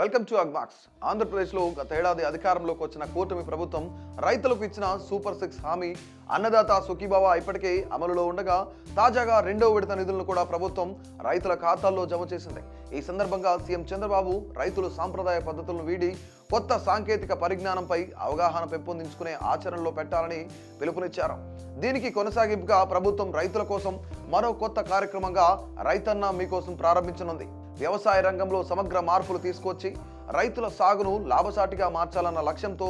Welcome to Agmax ఆంధ్రప్రదేశ్లో గత ఏడాది అధికారంలోకి వచ్చిన కూటమి ప్రభుత్వం రైతులకు ఇచ్చిన సూపర్ సిక్స్ హామీ అన్నదాత సుఖీభావ ఇప్పటికే అమలులో ఉండగా తాజాగా రెండో విడత నిధులను కూడా ప్రభుత్వం రైతుల ఖాతాల్లో జమ చేసింది. ఈ సందర్భంగా సీఎం చంద్రబాబు రైతులు సాంప్రదాయ పద్ధతులను వీడి కొత్త సాంకేతిక పరిజ్ఞానంపై అవగాహన పెంపొందించుకునే ఆచరణలో పెట్టాలని పిలుపునిచ్చారు. దీనికి కొనసాగింపుగా ప్రభుత్వం రైతుల కోసం మరో కొత్త కార్యక్రమంగా రైతన్న మీకోసం ప్రారంభించనుంది. వ్యవసాయ రంగంలో సమగ్ర మార్పులు తీసుకొచ్చి రైతుల సాగును లాభసాటిగా మార్చాలన్న లక్ష్యంతో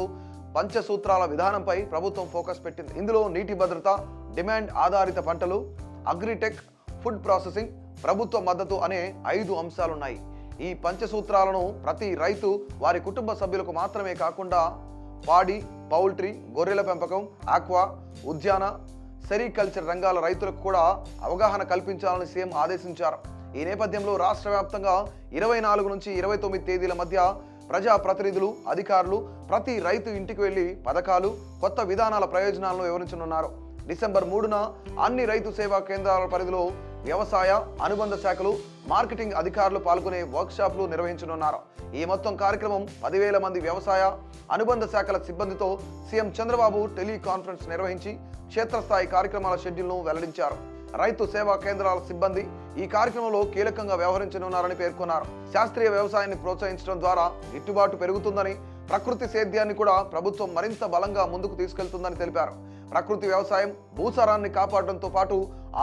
పంచసూత్రాల విధానంపై ప్రభుత్వం ఫోకస్ పెట్టింది. ఇందులో నీటి భద్రత డిమాండ్ ఆధారిత పంటలు అగ్రిటెక్ ఫుడ్ ప్రాసెసింగ్ ప్రభుత్వ మద్దతు అనే ఐదు అంశాలున్నాయి. ఈ పంచసూత్రాలను ప్రతి రైతు వారి కుటుంబ సభ్యులకు మాత్రమే కాకుండా పాడి పౌల్ట్రీ గొర్రెల పెంపకం ఆక్వా ఉద్యాన సెరికల్చర్ రంగాల రైతులకు కూడా అవగాహన కల్పించాలని సీఎం ఆదేశించారు. ఈ నేపథ్యంలో రాష్ట్ర వ్యాప్తంగా ఇరవై నాలుగు నుంచి ఇరవై తొమ్మిది తేదీల మధ్య ప్రజా ప్రతినిధులు అధికారులు ప్రతి రైతు ఇంటికి వెళ్ళి పథకాలు కొత్త విధానాల ప్రయోజనాలను వివరించనున్నారు. డిసెంబర్ మూడున అన్ని రైతు సేవా కేంద్రాల పరిధిలో వ్యవసాయ అనుబంధ శాఖలు మార్కెటింగ్ అధికారులు పాల్గొనే వర్క్షాప్లు నిర్వహించనున్నారు. ఈ మొత్తం కార్యక్రమం పదివేల మంది వ్యవసాయ అనుబంధ శాఖల సిబ్బందితో సీఎం చంద్రబాబు టెలికాన్ఫరెన్స్ నిర్వహించి క్షేత్రస్థాయి కార్యక్రమాల షెడ్యూల్ను వెల్లడించారు. రైతు సేవా కేంద్రాల సిబ్బంది ఈ కార్యక్రమంలో కీలకంగా వ్యవహరించనున్నారని పేర్కొన్నారు. శాస్త్రీయ వ్యవసాయాన్ని ప్రోత్సహించడం ద్వారా గిట్టుబాటు పెరుగుతుందని ప్రకృతి సేద్యాన్ని కూడా ప్రభుత్వం మరింత బలంగా ముందుకు తీసుకెళ్తుందని తెలిపారు. ప్రకృతి వ్యవసాయం భూసారాన్ని కాపాడడంతో పాటు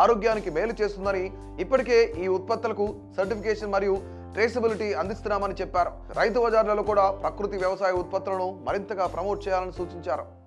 ఆరోగ్యానికి మేలు చేస్తుందని ఇప్పటికే ఈ ఉత్పత్తులకు సర్టిఫికేషన్ మరియు ట్రేసబిలిటీ అందిస్తున్నామని చెప్పారు. రైతు బజార్లలో కూడా ప్రకృతి వ్యవసాయ ఉత్పత్తులను మరింతగా ప్రమోట్ చేయాలని సూచించారు.